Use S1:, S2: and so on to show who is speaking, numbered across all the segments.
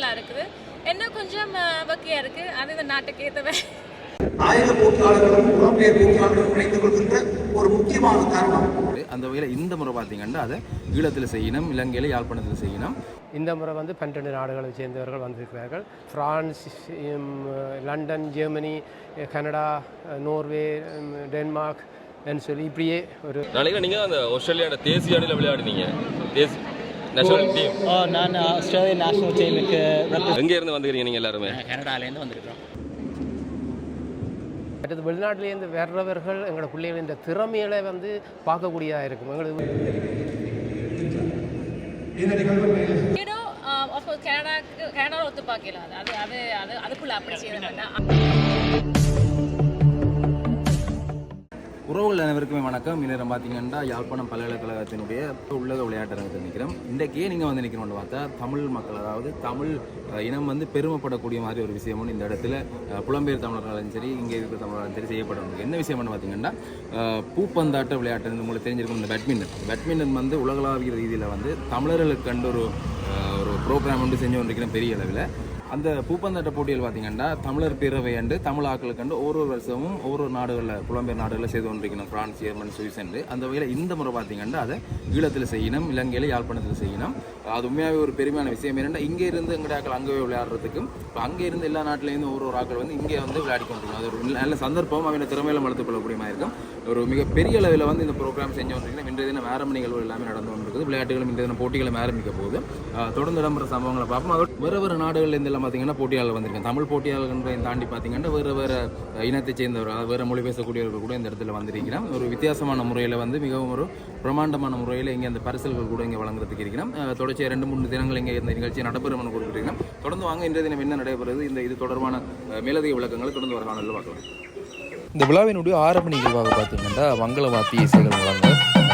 S1: நல்லா இருக்குது. என்ன கொஞ்சம் வக்கையாக இருக்குது அது இந்த நாட்டுக்கு ஏற்றவை
S2: நாயக போட்டியாளர்களும் புறம்பெயர் போட்டியாளர்களும் இணைந்து கொள்கின்ற ஒரு முக்கியமான காரணம்
S3: அந்த வகையில் இந்த முறை பார்த்தீங்கன்னா அதை ஈழத்தில் செய்யணும் இலங்கையில் யாழ்ப்பாணத்தில் செய்யணும்.
S4: இந்த முறை வந்து பன்னிரண்டு நாடுகளை சேர்ந்தவர்கள் வந்திருக்கிறார்கள். France London Germany Canada Norway Denmark என்று சொல்லி இப்படியே ஒரு
S5: நாளைக்கு நீங்கள் அந்த ஆஸ்திரேலியாவோட தேசிய அணியில் விளையாடினீங்க. தேசி நேஷனல் டீம்
S6: ஓ நான் ஆஸ்திரேலியன் நேஷனல் டீமுக்கு
S5: எங்கே இருந்து வந்துக்கிறீங்க நீங்கள் எல்லாருமே?
S6: கனடாலேருந்து வந்திருக்கிறோம்.
S4: அடுத்தது வெளிநாட்டிலேருந்து வர்றவர்கள் எங்களோட பிள்ளைகள் இந்த திறமைகளை வந்து பார்க்கக்கூடியதாக இருக்கும். எங்களுக்கு
S1: கனடாக்கு கனடாவில் ஒத்து பார்க்கல அது அது அது அது அதுக்குள்ள அப்படி செய்ய
S3: உறவுகள் அனைவருக்குமே வணக்கம். இன்னும் பார்த்தீங்கன்னா யாழ்ப்பாணம் பல்கலைக்கழகத்தினுடைய உள்ளக விளையாட்டரங்கத்தில் நிற்கிறோம். இன்றைக்கே நீங்கள் வந்து நிற்கிறோம்னு பார்த்தா தமிழ் மக்கள் அதாவது தமிழ் இனம் வந்து பெருமைப்படக்கூடிய மாதிரி ஒரு விஷயமும் இந்த இடத்துல புலம்பெயர் தமிழர்களாலும் சரி இங்கே இருக்கிற தமிழர்களும் சரி செய்யப்படும் என்ன விஷயம்னு பார்த்தீங்கன்னா பூப்பந்தாட்ட விளையாட்டு உங்களுக்கு தெரிஞ்சிருக்கும். இந்த பேட்மிண்டன் பேட்மிண்டன் வந்து உலகளாவிய ரீதியில் வந்து தமிழர்களுக்கு கண்டு ஒரு ஒரு ப்ரோக்ராம் வந்து செஞ்சு கொண்டிருக்கிறேன் பெரிய அளவில். அந்த பூப்பந்தாட்ட போட்டியில் பார்த்தீங்கன்னா தமிழர் பேரவை அண்டு தமிழ் ஆக்களுக்கண்டு ஒவ்வொரு வருஷமும் ஒவ்வொரு நாடுகளில் புலம்பெயர் நாடுகளில் செய்து கொண்டிருக்கணும் பிரான்ஸ் ஜெர்மன் சுவிஸ் என்று அந்த வகையில் இந்த முறை பார்த்தீங்கன்னா அதை ஈழத்தில் செய்யணும் இலங்கையில் யாழ்ப்பாணத்தில் செய்யணும். அது உண்மையாகவே ஒரு பெருமையான விஷயம் என்னென்னா இங்கே இருந்து எங்கடைய ஆக்கள் அங்கே போய் விளையாடுறதுக்கும் இப்போ அங்கே இருந்து எல்லா நாட்டிலேருந்து ஒரு ஒரு ஆக்கள் வந்து இங்கே வந்து விளையாடி கொண்டிருக்கணும். அது ஒரு நல்ல சந்தர்ப்பம் அவனை திறமையில வளர்த்துக் மாதிரி இருக்கும். ஒரு மிக பெரிய அளவில் வந்து இந்த ப்ரோக்ராம் செஞ்சு கொண்டிருக்கணும் இன்றைய தினம் ஆரம்ப நிகழ்வு எல்லாமே நடந்து கொண்டிருக்குது. விளையாட்டுகளும் இன்றைய தினம் போட்டிகளும் ஆரம்பிக்க போகுது. தொடர்ந்து இடம்பெற சம்பவங்களை பார்ப்போம். அதோட வேறு வேறு நாடுகள்லேருந்து எல்லாம் பார்த்தீங்கன்னா போட்டியாளர் வந்திருக்கேன். தமிழ் போட்டியாளர்களையும் தாண்டி பார்த்தீங்கன்னா வேறு வேறு இனத்தை சேர்ந்தவர் அதாவது வேறு மொழி பேசக்கூடியவர்கள் கூட இந்த இடத்துல வந்திருக்கிறோம். ஒரு வித்தியாசமான முறையில் வந்து மிகவும் ஒரு பிரமாண்டமான முறையில் இங்கே அந்த பரிசல்கள் கூட இங்கே வழங்குறதுக்கு இருக்கிறோம். தொடர்ச்சியாக ரெண்டு மூணு தினங்கள் இங்கே இந்த நிகழ்ச்சி நடைபெறும் கொடுத்துருக்கிறோம் தொடர்ந்து வாங்க இன்றைய தினம் என்ன நடைபெறுது? இந்த இது தொடர்பான மேலதிக விளக்கங்களை தொடர்ந்து வர காணொலியில் பார்க்கலாம்.
S7: இந்த விழாவினுடைய ஆரம்ப நிகழ்வாக பார்த்தீங்கன்னா மங்கள வாத்திய இசைகள் வழங்க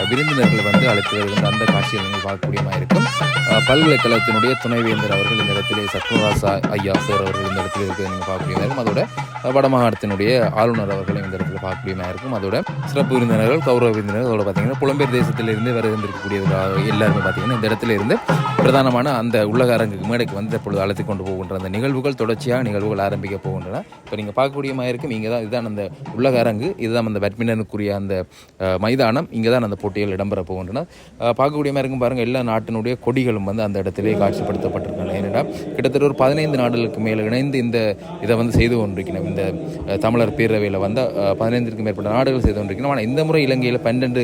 S7: விருந்தினர்கள் விருந்தினர்களை வந்து அழைத்து வருகின்ற அந்த காட்சியை நீங்கள் பார்க்கக்கூடியமாக இருக்கும். பல்கலைக்கழகத்தினுடைய துணைவேந்தர் அவர்கள் இந்த இடத்திலே சத்மராசா ஐயா சார் அவர்கள் இந்த இடத்துல இருக்கிறத நீங்கள் பார்க்கக்கூடிய அதோட வடமாகாணத்தினுடைய ஆளுநர் அவர்களை இந்த இடத்துல பார்க்கக்கூடியமாக இருக்கும். அதோட சிறப்பு விருந்தினர்கள் கௌரவ விருந்தினர்கள் அதோட பார்த்தீங்கன்னா புலம்பெயர் தேசத்திலிருந்து வருகின்றிருக்கக்கூடியவர்கள் எல்லாருமே பார்த்தீங்கன்னா இந்த இடத்துல இருந்து பிரதானமான அந்த உலக அரங்குக்கு மேடைக்கு வந்து தற்பொழுது அழைத்து கொண்டு போகின்ற அந்த நிகழ்வுகள் தொடர்ச்சியாக நிகழ்வுகள் ஆரம்பிக்க போகின்றன. இப்போ நீங்கள் பார்க்கக்கூடியமாக இருக்கும் இங்கே தான் இதுதான் அந்த உலக அரங்கு இதுதான் அந்த பேட்மிண்டனுக்குரிய அந்த மைதானம் இங்கே தான் அந்த போட்டிகள் இடம்பெற போகின்றன. பார்க்கக்கூடிய இருக்கும் பாருங்கள் எல்லா நாட்டினுடைய கொடிகளும் வந்து அந்த இடத்திலே காட்சிப்படுத்தப்பட்டிருக்கின்றன. ஏனென்றால் கிட்டத்தட்ட ஒரு பதினைந்து நாடுகளுக்கு மேல் இணைந்து இந்த இதை வந்து செய்து கொண்டிருக்கிறோம் இந்த தமிழர் பேரவையில் வந்து பதினைந்திற்கும் மேற்பட்ட நாடுகள் செய்து கொண்டிருக்கணும் ஆனால் இந்த முறை இலங்கையில் பன்னெண்டு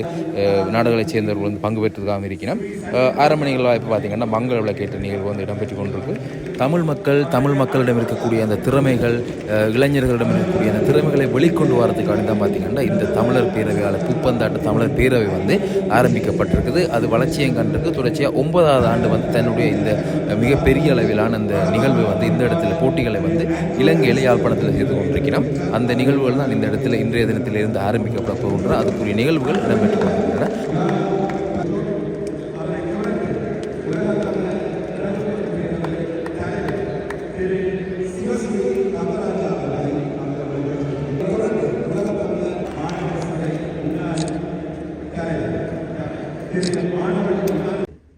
S7: நாடுகளைச் சேர்ந்தவர்கள் வந்து பங்கு பெற்றதாக இருக்கணும் அஹ், ஆரம்ப நிகழ்வாக இப்போ பார்த்தீங்கன்னா மங்கள விளக்கேற்ற நிகழ்வு வந்து இடம்பெற்று கொண்டிருக்கு. தமிழ் மக்கள் தமிழ் மக்களிடம் இருக்கக்கூடிய அந்த திறமைகள் இளைஞர்களிடம் இருக்கக்கூடிய அந்த திறமைகளை வெளிக்கொண்டு வரதுக்காக தான் பார்த்தீங்கன்னா இந்த தமிழர் பேரவையால் பூப்பந்தாட்ட தமிழர் பேரவை வந்து ஆரம்பிக்கப்பட்டிருக்குது. அது வளர்ச்சியம் கண்டிருக்கு. தொடர்ச்சியாக ஒன்பதாவது ஆண்டு வந்து தன்னுடைய இந்த மிகப்பெரிய அளவிலான அந்த நிகழ்வு வந்து இந்த இடத்துல போட்டிகளை வந்து இலங்கையில் யாழ்ப்பாணத்தில் செய்து கொண்டிருக்கிறோம். அந்த நிகழ்வுகள் தான் இந்த இடத்துல இன்றைய தினத்திலிருந்து ஆரம்பிக்கப்பட போகின்றன. அதுக்குரிய நிகழ்வுகள் இடம்பெற்று கொண்டிருக்கின்றன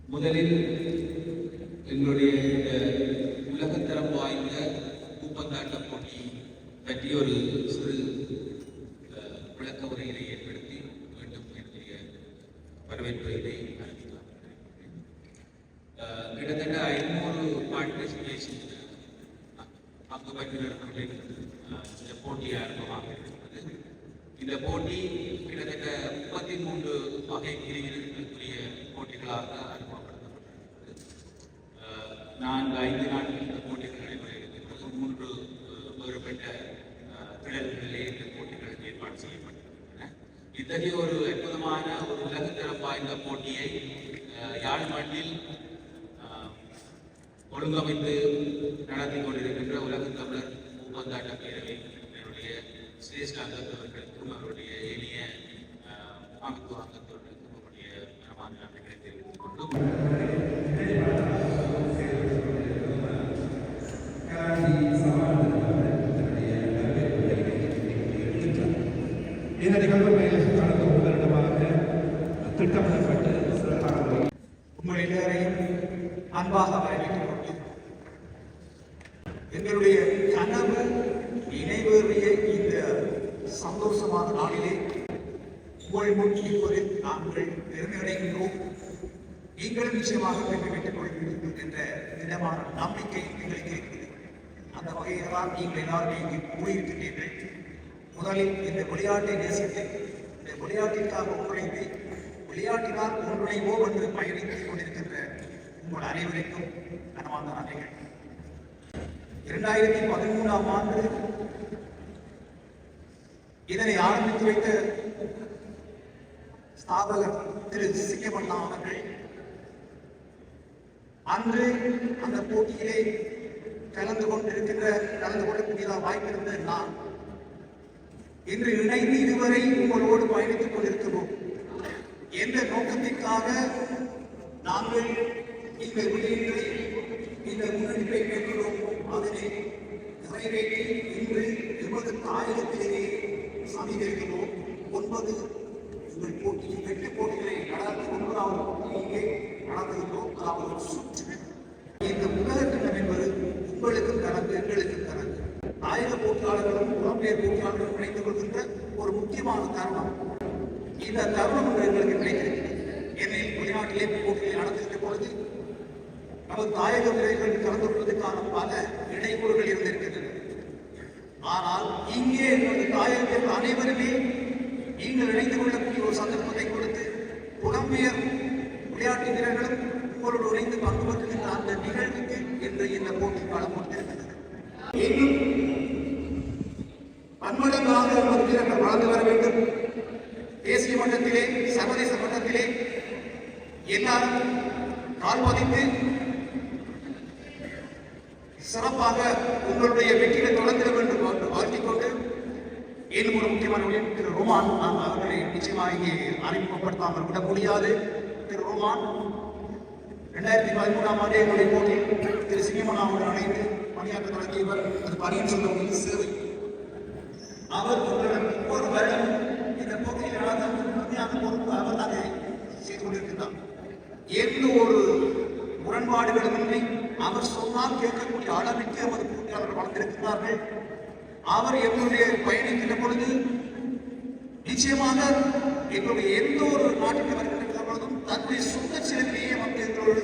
S2: முதலில் எங்களுடைய இந்த உலகத்தரம் வாய்ந்த பூப்பந்தாட்ட போட்டி பற்றி ஒரு சிறு அஹ், விளக்க உரையினை ஏற்படுத்தி மீண்டும் என்னுடைய வரவேற்புகளை அறிவிக்கலாம் அஹ், கிட்டத்தட்ட ஐநூறு பார்ட்டிசிபேஷன் பங்கு பெற்றிருக்கிற இந்த போட்டி ஆரம்பமாக இருக்கிறது இந்த போட்டி கிட்டத்தட்ட முப்பத்தி மூன்று வகை பிரிவினர்களுக்குரிய போட்டிகளாக அறிமுகப்படுத்தப்பட்டிருக்கிறது. நான்கு ஐந்து நாட்கள் இந்த போட்டிகள் நடைபெறுகிறது மூன்று வேறுபட்ட அஹ், திடல்களிலே இந்த போட்டிகள் ஏற்பாடு செய்யப்பட்டிருக்கின்றன. இத்தகைய ஒரு அற்புதமான ஒரு உலகத்தரம் வாய்ந்த போட்டியை யாழ் மண்ணில் ஒழுங்கமைத்து நடத்தி கொண்டிருக்கின்ற உலக தமிழர் பூப்பந்தாட்ட பேரவை என்னுடைய சிரேஷ்ட அங்கத்தவர்களுக்கும் அஹ், அமைப்பு அங்கத்தவர்களுக்கும் மனமான நன்றிகளை தெரிவித்துக்
S8: இந்த நிகழ்வு மேலே கடந்த ஒரு வருடமாக சிறப்பாக
S2: உங்கள் எல்லோரையும் அன்பாக வரவேற்றுக் கொண்டு
S8: எங்களுடைய கனவு இணைவேறிய இந்த சந்தோஷமான நாளிலே உங்கள் முன் இருப்பதில் நாங்கள் பெருமை அடைகின்றோம் நீங்களும் நிச்சயமாக பெருமை பெற்றுக் கொள்வீர்கள் என்ற திடமான நம்பிக்கை எங்களுக்கு இருக்கிறது அந்த வகையில் தான் நீங்கள் எல்லாரும் இங்கே கூறியிருக்கின்றீர்கள் முதலில் இந்த விளையாட்டை நேசித்து இந்த விளையாட்டிற்காக ஒன்றிணைந்து விளையாட்டினால் ஒன்றிணைவோம் என்று பயணித்துக் கொண்டிருக்கின்ற உங்கள் அனைவருக்கும் கனவார்ந்த நன்றிகள். இரண்டாயிரத்தி பதிமூணாம் ஆண்டு இதனை ஆரம்பித்து வைத்த ஸ்தாபகர் திரு சிங்கமண்ணா அவர்கள் அன்று அந்த போட்டியிலே கலந்து கொண்டிருக்கின்ற கலந்து கொள்ளக்கூடியதாக வாய்ப்பிருந்த நான் இன்று இணைந்து இதுவரை உங்களோடு பயணித்துக் கொண்டிருக்கிறோம். எந்த நோக்கத்திற்காக நாங்கள் இந்த விடயங்களை இந்த முன்னெடுப்பை மேற்கொள்வோம். அதனை நிறைவேற்றி இன்று எமது தாயகத்திலேயே சமீபிக்கிறோம் ஒன்பது எங்கள் போட்டி எட்டு போட்டிகளை நடத்தி ஒன்பதாவது போட்டியிலே நடத்துகின்றோம் அதாவது ஒரு சுற்று இந்த உலகக்கிண்ணம் என்பது உங்களுக்கும் கணக்கு எங்களுக்கும் கணக்கு ஆயுத போட்டியாளர்களும் புலம்பெயர் போட்டியாளர்களும் இணைந்து கொள்கின்ற ஒரு முக்கியமான தருணம். இந்த தருணம் எங்களுக்கு கிடைக்கிறது. ஏனெனில் வெளிநாட்டிலே போட்டிகளை நடத்துகின்ற பொழுது நமது தாயக விளைவுகளில் கலந்து கொள்வதற்கான பல இடையூறுகள் இருந்திருக்கின்றன. ஆனால் இங்கே எங்களது தாயகத்தில் அனைவருமே நீங்கள் இணைந்து கொள்ளக்கூடிய ஒரு சந்தர்ப்பத்தை கொடுத்து புலம்பெயர் விளையாட்டு வீரர்களும் உங்களோடு இணைந்து பங்கு பெற்றுகின்ற அந்த நிகழ்வுக்கு என்று இந்த போட்டி காலம் கொடுத்திருக்கிறது இன்னும் பன்மடங்காக நமது வீரர்கள் வளர்ந்து வர வேண்டும். தேசிய மட்டத்திலே சர்வதேச மட்டத்திலே எல்லாரும் கால் பதித்து சிறப்பாக உங்களுடைய வெற்றியை தொடர்ந்திட வேண்டும் என்று வாழ்த்திக்கொண்டு இன்னும் ஒரு முக்கியமான திரு ரோமான் நாம் அவர்களை நிச்சயமாக இங்கே அறிமுகப்படுத்தாமல் விட முடியாது திரு ரோமான் ரெண்டாயிரத்தி பதிமூணாம் ஆண்டு எங்களுடைய போட்டியில் திரு சிங்கமனாவுடன் அணைந்து பணியாற்ற தொடங்கியவர் அது பணியின் சொல்ல சேவை. அவர் ஒவ்வொரு வருடம் இந்த போட்டியில் நடந்த பொறுப்பு அவர் அதை செய்து கொண்டிருக்கிறார் எந்த ஒரு முரண்பாடுகளும் இல்லை அவர் சொன்னால் கேட்கக்கூடிய அளவிற்கு அவர் போட்டியாளர்கள் வளர்ந்திருக்கிறார்கள் அவர் எங்களுடைய பயணிக்கின்ற பொழுது நிச்சயமாக எங்களுடைய எந்த ஒரு நாட்டுக்கு வருகின்ற தன்னுடைய சொந்த செலவிலேயே வந்து எங்களோடு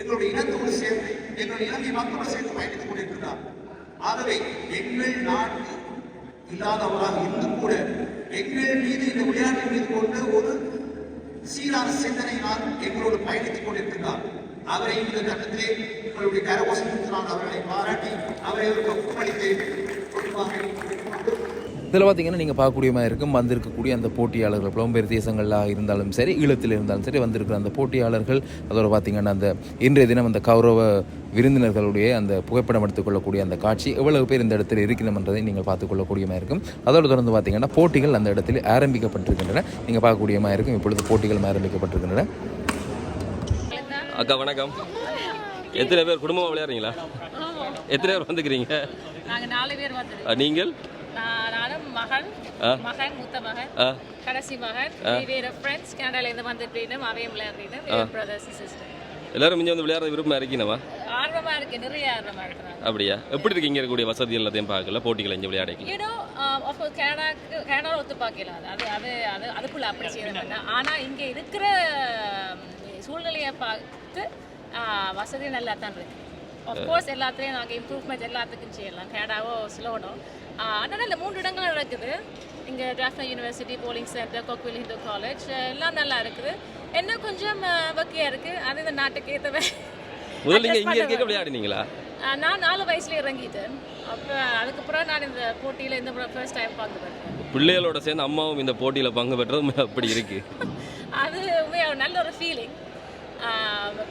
S8: எங்களுடைய இனத்தோடு சேர்ந்து எங்களுடைய இலங்கை மக்களோடு சேர்ந்து பயணித்துக் கொண்டிருக்கிறார். ஆகவே எங்கள் நாட்டு இல்லாதவராக இருந்து கூட எங்கள் மீது இந்த விளையாட்டின் மீது கொண்டு ஒரு சீரான சிந்தனையினால் எங்களோடு பயணித்துக் கொண்டிருக்கிறார். அவரை இந்த கட்டத்திலே உங்களுடைய கரகோசம் நான் அவர்களை பாராட்டி அவரை ஒரு ஒப்பளித்து
S7: இதில் பார்த்தீங்கன்னா நீங்கள் பார்க்கக்கூடிய மாதிரி இருக்கும். வந்திருக்கக்கூடிய அந்த போட்டியாளர்கள் புலம்பெயர் தேசங்களாக இருந்தாலும் சரி ஈழத்தில் இருந்தாலும் சரி வந்திருக்கிற அந்த போட்டியாளர்கள் அதோட பார்த்தீங்கன்னா அந்த இன்றைய தினம் அந்த கௌரவ விருந்தினர்களுடைய அந்த புகைப்படம் எடுத்துக்கொள்ளக்கூடிய அந்த காட்சி எவ்வளவு பேர் இந்த இடத்துல இருக்கணும் என்றதை நீங்கள் பார்த்துக்கொள்ளக்கூடிய மாதிரி இருக்கும். அதோடு தொடர்ந்து பார்த்தீங்கன்னா போட்டிகள் அந்த இடத்தில் ஆரம்பிக்கப்பட்டிருக்கின்றன. நீங்கள் பார்க்கக்கூடிய மாதிரி இருக்கும். இப்பொழுது போட்டிகள் ஆரம்பிக்கப்பட்டிருக்கின்றன.
S5: அக்கா வணக்கம். எத்தனை பேர் குடும்பமாக விளையாடுறீங்களா? எத்தனை பேர் வந்துக்கிறீங்க?
S1: நாங்க நாலு பேர் வந்தது
S5: அஹ், நீங்கள்?
S1: நானும் மகன். மகன் மூத்த மகன் கடைசி மகன். வேற ஃப்ரெண்ட்ஸ் கனடால இருந்து வந்துட்டு அவையும் விளையாடுறீங்க பிரதர்ஸ் சிஸ்டர்
S5: எல்லாரும் இங்கே வந்து விளையாடுற விருப்பம் இருக்கீனவா
S1: ஆர்வமா இருக்கு நிறைய ஆர்வமா இருக்கிறாங்க.
S5: அப்படியா? எப்படி இருக்கு இங்கே இருக்கக்கூடிய வசதி எல்லாத்தையும் பார்க்கல போட்டிகள் இங்கே விளையாடிக்கலாம்
S1: யூனோ ஆஃப்கோர்ஸ் கனடாக்கு கனடா ஒத்து பார்க்கல. அது அது அது அது அதுக்குள்ள அப்படி செய்ய வேண்டாம். ஆனால் இங்கே இருக்கிற உம், சூழ்நிலையை பார்த்து ஆஹ், வசதி நல்லா தான் இருக்கு ஆஃப்கோர்ஸ் எல்லாத்துலேயும் நாங்கள் இம்ப்ரூவ்மெண்ட் எல்லாத்துக்கும் செய்யலாம். கனடாவோ ஸ்லோனோ ஆனால் நல்ல மூன்று இடங்கள் நடக்குது இங்கே டிராஃப்னா யூனிவர்சிட்டி போலிங் சென்டர் கொக்வில் ஹிந்து காலேஜ் எல்லாம் நல்லா இருக்குது. என்ன கொஞ்சம் வக்கியாக இருக்குது அது இந்த நாட்டுக்கு ஏற்றவே
S5: முதல்ல நீங்கள் இங்கே இருக்க விளையாடினீங்களா?
S1: நான் நாலு வயசுல இறங்கிட்டேன். அப்போ அதுக்கப்புறம் நான் இந்த போட்டியில் இந்த ஃபர்ஸ்ட் டைம் பங்கு பெற்றேன்.
S5: பிள்ளைகளோட சேர்ந்து அம்மாவும் இந்த போட்டியில் பங்கு பெற்றது அப்படி இருக்கு.
S1: அது நல்ல ஒரு ஃபீலிங்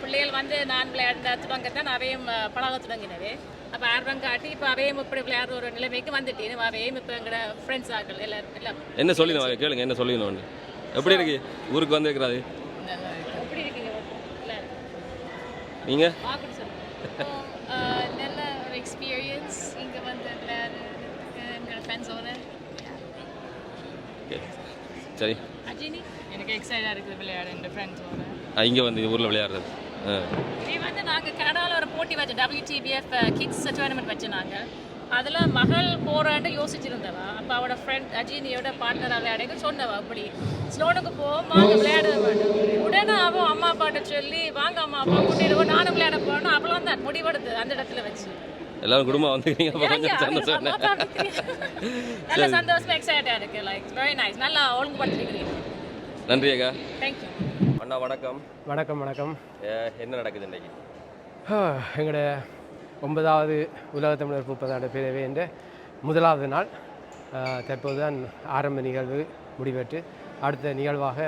S1: பிள்ளைகள் வந்து நான் விளையாட தொடங்க தான் ஆஹ், பழக தொடங்கினவே அப்போ ஆர்வம் காட்டி இப்போ அவையும் இப்படி விளையாடுற ஒரு நிலைமைக்கு வந்துட்டேன். அவையும் இப்போ எங்களோட ஃப்ரெண்ட்ஸ் ஆக்கள் எல்லாரும் எல்லாம்.
S5: என்ன சொல்லினோம் கேளுங்க என்ன சொல்லினோம் எப்படி இருக்கு? ஊருக்கு வந்திருக்கிறாரு?
S1: எப்படி இருக்கீங்க? சொல்லுங்கள் நல்ல ஒரு எக்ஸ்பீரியன்ஸ் இங்கே வந்து எங்களோட ஃப்ரெண்ட்ஸோட
S5: சரி.
S1: அஜினி எனக்கு எக்ஸைட்டாக இருக்குது விளையாட என் ஃப்ரெண்ட்ஸோட
S5: இங்கே வந்து ஊரில் விளையாடுறது.
S1: வந்து நாங்கள் கனடாவில் ஒரு போட்டி வச்சோம் டபிள்யூடிபிஎஃப் கிட்ஸ் டோர்னமெண்ட் வச்சோம் நாங்கள் அதில் மகள் போகிறான்னு யோசிச்சிருந்தவா. அப்போ அவட ஃப்ரெண்ட் அஜினியோட பார்ட்னர் விளையாடுங்க சொன்னவா. அப்படி ஸ்லோனுக்கு போவோம் வாங்க விளையாட வேண்டும் உடனே அவன் அம்மா அப்பாட்ட சொல்லி வாங்க அம்மா அப்பா கூட்டிடுவோம் நானும் விளையாட போகணும் அப்பெல்லாம் தான் முடிவெடுத்து அந்த இடத்துல வச்சு.
S5: எல்லாரும் குடும்பம் வந்துக்கிறீங்க அப்ப கொஞ்சம் சந்தோஷம்.
S1: நல்ல சந்தோஷமா எக்ஸைட்டாக இருக்கு. லைக் வெரி நைஸ் நல்லா ஒழுங்குபடுத்திருக்கிறீங்க
S5: நன்றி அக்கா
S1: தேங்க்யூ
S5: அண்ணா வணக்கம்.
S4: வணக்கம் வணக்கம்.
S5: என்ன நடக்குது இன்னைக்கு?
S4: எங்களோட ஒன்பதாவது உலக தமிழர் முப்பதாண்டு பேரவை என்ற முதலாவது நாள். அஹ், தற்போதுதான் ஆரம்ப நிகழ்வு முடிவெற்று அடுத்த நிகழ்வாக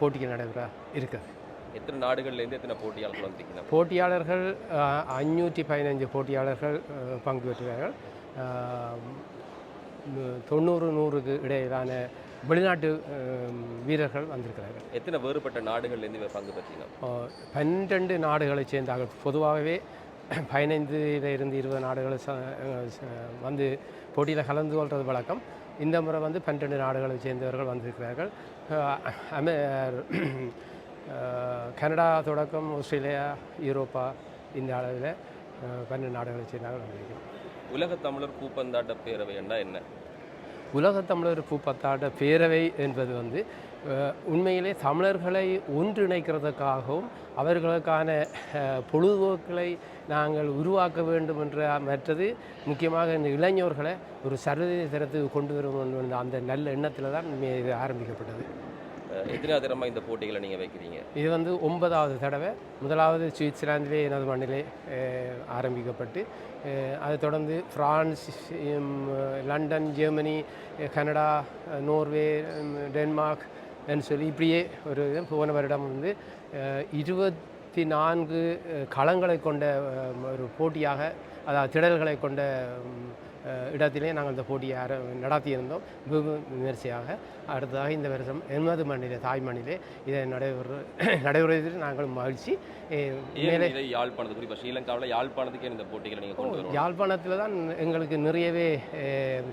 S4: போட்டிகள் நடைபெற இருக்குது
S5: எத்தனை நாடுகள்லேருந்து எத்தனை போட்டியாளர்கள் வந்திருக்கீங்க?
S4: போட்டியாளர்கள் அஞ்சூற்றி பதினஞ்சு போட்டியாளர்கள் பங்கு பெற்றுள்ளார்கள். தொண்ணூறு நூறுக்கு இடையிலான வெளிநாட்டு வீரர்கள் வந்திருக்கிறார்கள்.
S5: எத்தனை வேறுபட்ட நாடுகள்லேருந்து பங்கு பெற்றீங்க?
S4: அஹ், பன்னிரண்டு நாடுகளைச் சேர்ந்தார்கள் பொதுவாகவே பதினைந்துல இருந்து இருபது நாடுகள் வந்து போட்டியில் கலந்து கொள்வது வழக்கம். இந்த முறை வந்து பன்னிரண்டு நாடுகளைச் சேர்ந்தவர்கள் வந்திருக்கிறார்கள். அமெ கனடா தொடக்கம் ஆஸ்திரேலியா யூரோப்பா இந்த அளவில் பன்னெண்டு நாடுகளைச் சேர்ந்தவர்கள் வந்திருக்கிறோம்
S5: உலக தமிழர் பூப்பந்தாட்ட பேரவை என்ன என்ன?
S4: உலகத் தமிழர் பூப்பத்தாட்ட பேரவை என்பது வந்து உண்மையிலே தமிழர்களை ஒன்றிணைக்கிறதுக்காகவும் அவர்களுக்கான பொழுதுபோக்குகளை நாங்கள் உருவாக்க வேண்டும் என்ற மற்றது முக்கியமாக இந்த இளைஞர்களை ஒரு சர்வதேச தரத்துக்கு கொண்டு வரும் அந்த நல்ல எண்ணத்தில் தான் இது ஆரம்பிக்கப்பட்டது.
S5: எத்தனாவது இந்த போட்டிகளை நீங்கள் வைக்கிறீங்க?
S4: இது வந்து ஒன்பதாவது தடவை. முதலாவது சுவிட்சர்லாந்திலே எனது மண்ணிலே ஆரம்பிக்கப்பட்டு அதை அதைத் தொடர்ந்து France London Germany Canada Norway Denmark என்று சொல்லி இப்படியே ஒரு போன வருடம் வந்து இருபத்தி நான்கு களங்களை கொண்ட ஒரு போட்டியாக அதாவது திடல்களை கொண்ட இடத்திலே நாங்கள் இந்த போட்டியை ஆர நடத்தியிருந்தோம் வெகு விமர்சையாக. அடுத்ததாக இந்த வருஷம் எமது மண்ணிலே தாய் மண்ணிலே இதை நடைபெற நடைபெறுவதில் நாங்கள் மகிழ்ச்சி.
S5: இதை யாழ்ப்பாணத்து குறிப்பாக ஸ்ரீலங்காவில் யாழ்ப்பாணத்துக்கே இந்த போட்டிகளை நீங்கள் கொண்டு
S4: யாழ்ப்பாணத்தில் தான் எங்களுக்கு நிறையவே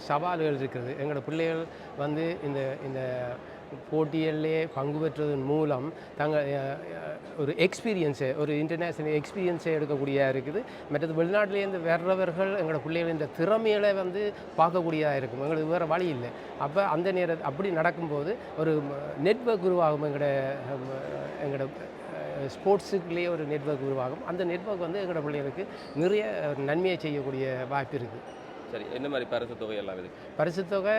S4: சவால்கள் இருக்குது எங்களோட பிள்ளைகள் வந்து இந்த இந்த போட்டிகளிலே பங்கு பெற்றதன் மூலம் தங்கள் ஒரு எக்ஸ்பீரியன்ஸை ஒரு இன்டர்நேஷ்னல் எக்ஸ்பீரியன்ஸை எடுக்கக்கூடியதாக இருக்குது. மற்றது வெளிநாட்டிலேருந்து வர்றவர்கள் எங்களோட பிள்ளைகள் இந்த திறமைகளை வந்து பார்க்கக்கூடியதாக இருக்கும். எங்களுக்கு வேறு வழி இல்லை. அப்போ அந்த நேர அப்படி நடக்கும்போது ஒரு நெட்வொர்க் உருவாகும் எங்களோட எங்களோட ஸ்போர்ட்ஸுக்குள்ளேயே ஒரு நெட்வொர்க் உருவாகும். அந்த நெட்வொர்க் வந்து எங்களோட பிள்ளைகளுக்கு நிறைய நன்மையை செய்யக்கூடிய வாய்ப்பு இருக்குது.
S5: சரி என்ன மாதிரி பரிசு தொகை எல்லாம் இது
S4: பரிசுத் தொகை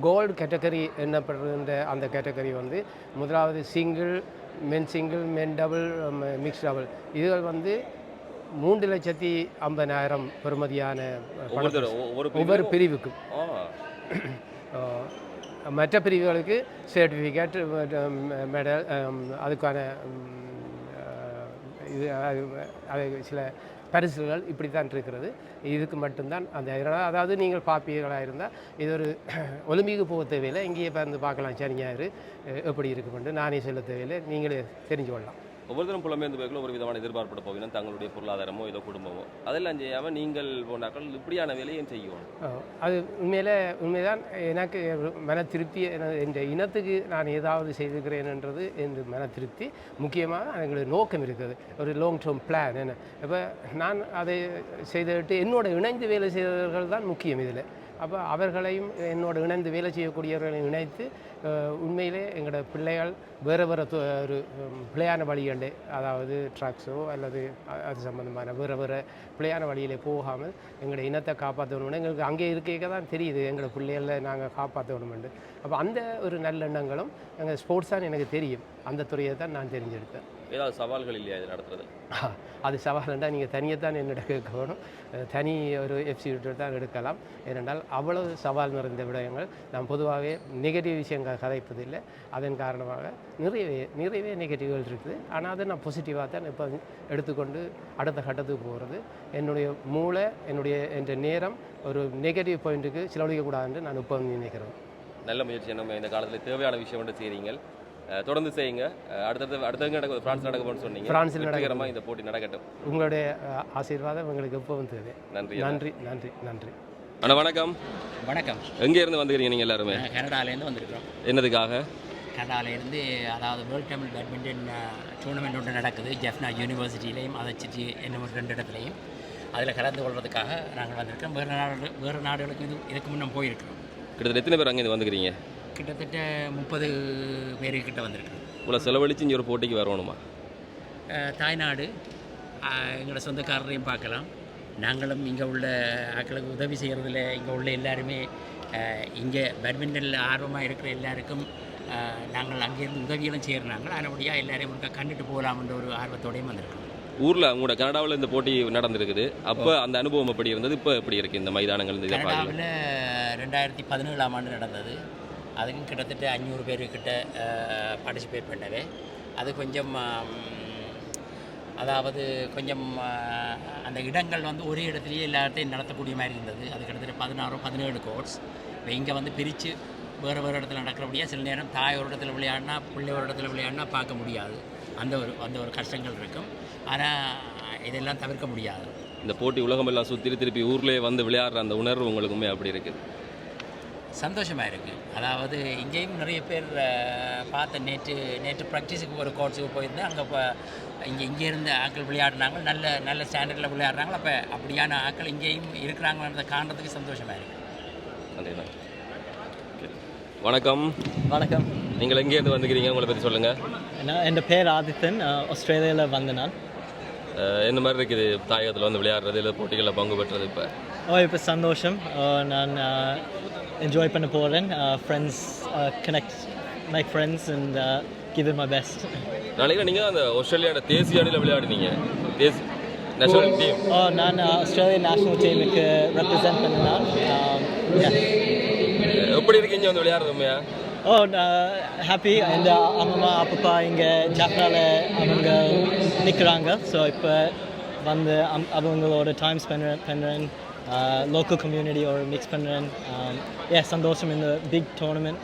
S4: கோல்டு கேட்டகரி என்னப்படுகின்ற அந்த கேட்டகரி வந்து முதலாவது single men single men double mix double இதுகள் வந்து மூன்று லட்சத்தி ஐம்பதாயிரம் பெறுமதியான பரிசு.
S5: ஒவ்வொரு
S4: பிரிவுக்கும்? மற்ற பிரிவுகளுக்கு சர்டிஃபிகேட் மெடல் அதுக்கான இது அது சில பரிசுகள் இப்படி தான் இருக்கிறது. இதுக்கு மட்டும்தான் அந்த இதனால் அதாவது நீங்கள் பார்ப்பீர்களாக இருந்தால் இது ஒரு ஒலிம்பிக்கு போக தேவையில்லை. இங்கேயே வந்து பார்க்கலாம். சனி ஞாயிறு எப்படி இருக்குமென்று நானே சொல்ல தேவையில்லை. நீங்களே தெரிஞ்சு கொள்ளலாம்
S5: ஒவ்வொருத்தரும் புலம்பெயர்ந்து போய்க்குள்ள ஒரு விதமான எதிர்பார்ப்பு போகணும். தங்களுடைய பொருளாதாரமோ ஏதோ குடும்பமோ. அதெல்லாம் செய்யாமல் நீங்கள் போனாக்கள் இப்படியான வேலையும் செய்யணும்.
S4: அது உண்மையில் உண்மைதான். எனக்கு மன திருப்தி என் என்ற இனத்துக்கு நான் ஏதாவது செய்திருக்கிறேன்ன்றது என் மன திருப்தி முக்கியமாக எங்களுடைய நோக்கம் இருக்குது ஒரு லாங் டேர்ம் பிளான் என்ன. இப்போ நான் அதை செய்துவிட்டு என்னோட இணைந்து வேலை செய்தவர்கள் தான் முக்கியம் இதில். அப்போ அவர்களையும் என்னோட இணைந்து வேலை செய்யக்கூடியவர்களையும் இணைத்து உண்மையிலே எங்களோட பிள்ளைகள் வேறு வேறு ஒரு பிள்ளையான வழிகண்டு அதாவது ட்ரக்ஸோ அல்லது அது சம்பந்தமான வேறு வேறு பிள்ளையான வழியிலே போகாமல் எங்களோட இனத்தை காப்பாற்றணும்னு எங்களுக்கு அங்கே இருக்க தான் தெரியுது. எங்களோட பிள்ளைகளை நாங்கள் காப்பாற்றணுமெண்டு அப்போ அந்த ஒரு நல்லெண்ணங்களும் எங்கள் ஸ்போர்ட்ஸ் தான் எனக்கு தெரியும். அந்த துறையை தான் நான் தெரிஞ்செடுத்தேன்.
S5: ஏதாவது சவால்கள் இல்லையா இது நடத்துறது?
S4: அது சவால்ண்டா நீங்கள் தனியாக தான் என்னிட கேட்க வேணும். அஹ் தனி ஒரு எஃப்சி தான் எடுக்கலாம். ஏனென்றால் அவ்வளவு சவால் நிறைந்த விடயங்கள். நான் பொதுவாகவே நெகட்டிவ் விஷயங்கள் கதைப்பதில்லை. அதன் காரணமாக நிறையவே நிறையவே நெகட்டிவ்கள் இருக்குது. ஆனால் அதை நான் பாசிட்டிவாக தான் இப்போ எடுத்துக்கொண்டு அடுத்த கட்டத்துக்கு போகிறது என்னுடைய மூளை என்னுடைய என்ற நேரம் ஒரு நெகட்டிவ் பாயிண்ட்டுக்கு செலவழிக்கக்கூடாதுன்னு நான் இப்போ நினைக்கிறேன்.
S5: நல்ல முயற்சி. நம்ம இந்த காலத்தில் தேவையான விஷயம் மட்டும் செய்கிறீங்க தொடர்ந்து செய்யுங்க. அஹ் அடுத்தடுத்து அடுத்தவங்க நடக்க பிரான்ஸ் நடக்க போகணும்னு சொன்னீங்க.
S4: பிரான்சில் நடக்க
S5: வெற்றிகரமாக இந்த போட்டி நடக்கட்டும்.
S4: உங்களுடைய ஆசீர்வாதம் எங்களுக்கு எப்பவும் தேவை
S5: நன்றி
S4: நன்றி நன்றி நன்றி.
S5: அண்ணா வணக்கம்.
S6: வணக்கம்.
S5: எங்கே இருந்து வந்துக்கிறீங்க நீங்கள் எல்லாருமே
S6: கனடாலேருந்து வந்திருக்கிறோம்.
S5: என்னதுக்காக?
S9: கனடாவிலேருந்து அதாவது வேர்ல்ட் தமிழ் பேட்மிண்டன் டூர்னமெண்ட் ஒன்று நடக்குது. ஜெஃப்னா யூனிவர்சிட்டியிலையும் அதை சுற்றி ஒரு ரெண்டு இடத்துலையும். அதில் கலந்து கொள்வதற்காக நாங்கள் வந்திருக்கோம். வேறு நாடு வேறு நாடுகளுக்கு இது இதுக்கு முன்னே போயிருக்கிறோம்.
S5: கிட்டத்தட்ட எத்தனை பேர் அங்கே வந்துக்கிறீங்க
S9: கிட்டத்தட்ட முப்பது பேருக்கிட்ட வந்திருக்கிறோம்.
S5: இவ்வளோ செலவழிச்சு இங்கே ஒரு போட்டிக்கு வரணுமா?
S9: தாய்நாடு எங்களோட சொந்தக்காரரையும் பார்க்கலாம். நாங்களும் இங்கே உள்ள ஆட்களுக்கு உதவி செய்கிறதுல இங்கே உள்ள எல்லாருமே இங்கே பேட்மிண்டனில் ஆர்வமாக இருக்கிற எல்லாருக்கும் நாங்கள் அங்கேருந்து உதவியெல்லாம் செய்கிறாங்க அதனபடியாக எல்லாரையும் ஒருக்கா கண்டுட்டு போகலாம்ன்ற ஒரு ஆர்வத்தோடையும் வந்திருக்கோம்.
S5: ஊரில் உங்களோட கனடாவில் இந்த போட்டி நடந்திருக்குது. அப்போ அந்த அனுபவம் எப்படி இருந்தது? இப்போ எப்படி இருக்குது இந்த மைதானங்கள் இந்த
S9: கனடாவில் ரெண்டாயிரத்தி பதினேழாம் ஆண்டு நடந்தது. அதுக்கும் கிட்டத்தட்ட அஞ்சூறு பேருக்கிட்ட பார்ட்டிசிபேட் பண்ணவே. அது கொஞ்சம் அதாவது கொஞ்சம் அந்த இடங்கள் வந்து ஒரே இடத்துலையே எல்லாத்தையும் நடத்தக்கூடிய மாதிரி இருந்தது. அது கிட்டத்தட்ட பதினாறு பதினேழு கோர்ஸ் இப்போ இங்கே வந்து பிரித்து வேறு வேறு இடத்துல நடக்கிறபடியாக சில நேரம் தாய் ஒரு இடத்துல விளையாடினா பிள்ளை ஒரு இடத்துல விளையாடினா பார்க்க முடியாது. அந்த ஒரு அந்த ஒரு கஷ்டங்கள் இருக்கும். ஆனால் இதெல்லாம் தவிர்க்க முடியாது.
S5: இந்த போட்டி உலகமெல்லாம் சுற்றி திருப்பி ஊர்லேயே வந்து விளையாடுற அந்த உணர்வு உங்களுக்குமே அப்படி இருக்குது.
S9: சந்தோஷமாக இருக்குது அதாவது இங்கேயும் நிறைய பேர் பார்த்த நேற்று நேற்று ப்ராக்டிஸுக்கு ஒரு கோர்ஸுக்கு போயிருந்தேன் அங்கே இப்போ இங்கே இங்கே இருந்த ஆட்கள் விளையாடுனாங்க. நல்ல நல்ல ஸ்டாண்டர்டில் விளையாடுறாங்க. அப்போ அப்படியான ஆட்கள் இங்கேயும் இருக்கிறாங்கன்றதை காண்றதுக்கு சந்தோஷமாக இருக்குது.
S5: வணக்கம்.
S6: வணக்கம்.
S5: நீங்கள் எங்கேருந்து வந்துக்கிறீங்க உங்களை பற்றி சொல்லுங்கள்
S6: நான் என் பேர் ஆதித்தன். ஆஸ்திரேலியாவில் வந்த நான்.
S5: என்ன மாதிரி இருக்குது தாயகத்தில் வந்து விளையாடுறது? இல்லை போட்டிகளில் பங்கு பெற்றது இப்போ?
S6: ஓ இப்போ சந்தோஷம் நான் என்ஜாய் பண்ண போகிறேன் friends connect make friends and give my best
S5: நாளைக்கு நீங்கள் அந்த ஆஸ்திரேலியாவோட தேசிய அணியில் விளையாடினீங்க தேசி நேஷனல் டீம்
S6: ஓ நான் ஆஸ்திரேலியா நேஷ்னல் டீமுக்கு ரெப்ரசன்ட் பண்ணினான்
S5: எப்படி இருக்கீங்க வந்து விளையாடுறது உண்மையா
S6: ஓ ஹாப்பி இந்த அம்மா அப்பப்பா இங்கே ஜாப்னால அவங்க நிற்கிறாங்க ஸோ இப்போ வந்து அவங்களோட டைம் ஸ்பெண்ட் பண்ணுறேன் லோக்கல் கம்யூனிட்டியோட மிக்ஸ் பண்ணுறேன் ஏ சந்தோஷம் இந்த big tournament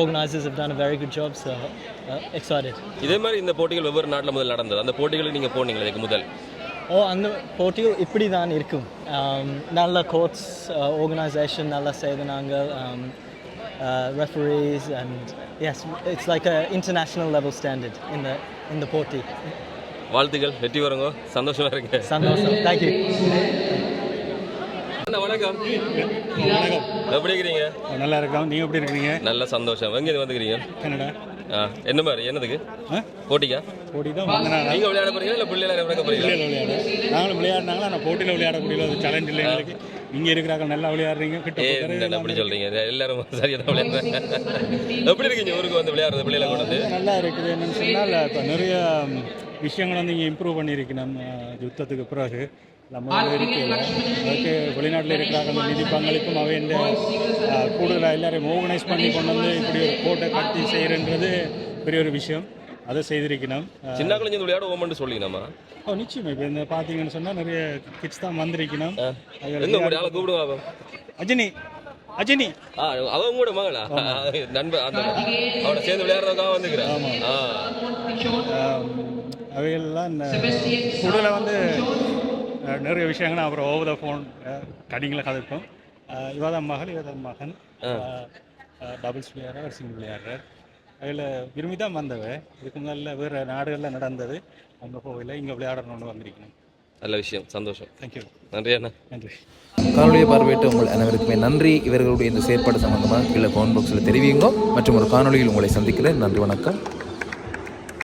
S6: organisers have done a very good job so uh, excited.
S5: இதே மாதிரி இந்த போட்டிகள் வெவ்வேறு நாட்டில் முதல் நடந்தது. அந்த போட்டிகளுக்கு நீங்கள் போனீங்களா இதுக்கு முதல்?
S6: ஓ அந்த போட்டிகள் இப்படி தான் இருக்கும். Um, நல்ல கோட்ஸ் ஆர்கனைசேஷன் நல்லா செய்தாங்க referees and yes it's like international level standard இந்த இந்த போட்டி.
S5: வாழ்த்துக்கள். வெற்றி வருங்க சந்தோஷமா இருங்க.
S6: சந்தோஷம். தேங்க்யூ
S5: அண்ணா வணக்கம். எப்படி இருக்கிறீங்க?
S10: நல்லா இருக்கோம். நீங்கள் எப்படி இருக்கிறீங்க?
S5: நல்ல சந்தோஷம். எங்க வந்துக்கிறீங்க
S10: கனடா.
S5: என்ன மாதிரி? என்னதுக்கு? போட்டிக்கா?
S10: போட்டி தான்
S5: நீங்க விளையாட போறீங்களா இல்ல பிள்ளைல விளையாட போறீங்களா?
S10: விளையாட. நாங்களும் விளையாடினாங்களா? ஆனால் போட்டியில் விளையாட முடியல அது சேலஞ்ச் இல்லை எங்களுக்கு. இங்கே இருக்கிறாங்க நல்லா விளையாடுறீங்க. கிட்ட
S5: அப்படி சொல்றீங்க? எல்லாரும் சரியா தான் விளையாடுறாங்க. எப்படி இருக்கீங்க? ஊருக்கு வந்து விளையாடுறது பிள்ளைல கொண்டு
S10: நல்லா இருக்குது. என்னன்னு சொன்னால் இப்போ நிறைய விஷயங்கள் வந்து இங்கே இம்ப்ரூவ் பண்ணியிருக்கணும் அஹ், யுத்தத்துக்கு பிறகு. நம்ம அதுக்கு வெளிநாட்டில் இருக்கிறாங்க அந்த நிதி பங்களிப்பும் அவை இந்த கூடுதலாக எல்லாரையும் ஆர்கனைஸ் பண்ணி கொண்டு வந்து இப்படி ஒரு கோட்டை கட்டி செய்கிறன்றது பெரிய ஒரு விஷயம். அதை செய்திருக்கணும்.
S5: சின்ன குழந்தை விளையாட ஓமன்னு சொல்லி நம்ம
S10: ஓ நிச்சயம். இப்போ இந்த பார்த்தீங்கன்னு சொன்னால் நிறைய கிட்ஸ் தான் வந்திருக்கணும்.
S5: எங்க உங்களுடைய ஆளை கூப்பிடுவா அவன்
S10: அஜினி அஜினி.
S5: ஆ அவன் கூட மகளா? நண்பர் அந்த அவனை சேர்ந்து விளையாடுறதுக்காக வந்துக்கிறேன் ஆ.
S10: ஆம், அவையெல்லாம் இந்த கூடுதலாக வந்து நிறைய விஷயங்கள் அப்புறம் ஓவர் த ஃபோன் கடிங்களை கதைப்போம். இவதான் மகள் இவதான் மகன். டபுள்ஸ் விளையாடுற ஒரு சிங்கிள் விளையாடுறார் அதில் விரும்பி தான் வந்தவ. இதுக்கு முன்னால வேறு நாடுகளில் நடந்தது. அங்கே போகல இங்கே விளையாடணும்னு வந்திருக்கணும்.
S5: நல்ல விஷயம். சந்தோஷம்.
S10: தேங்க்யூ
S5: நன்றி அண்ணா.
S10: நன்றி.
S7: காணொலியை பார்வையிட்ட உங்கள் அனைவருக்குமே நன்றி. இவர்களுடைய இந்த செயற்பாடு சம்பந்தமாக கீழே கமெண்ட் பாக்ஸில் தெரிவிங்க மற்றும் ஒரு காணொலியில் உங்களை சந்திக்கிறேன் நன்றி வணக்கம்.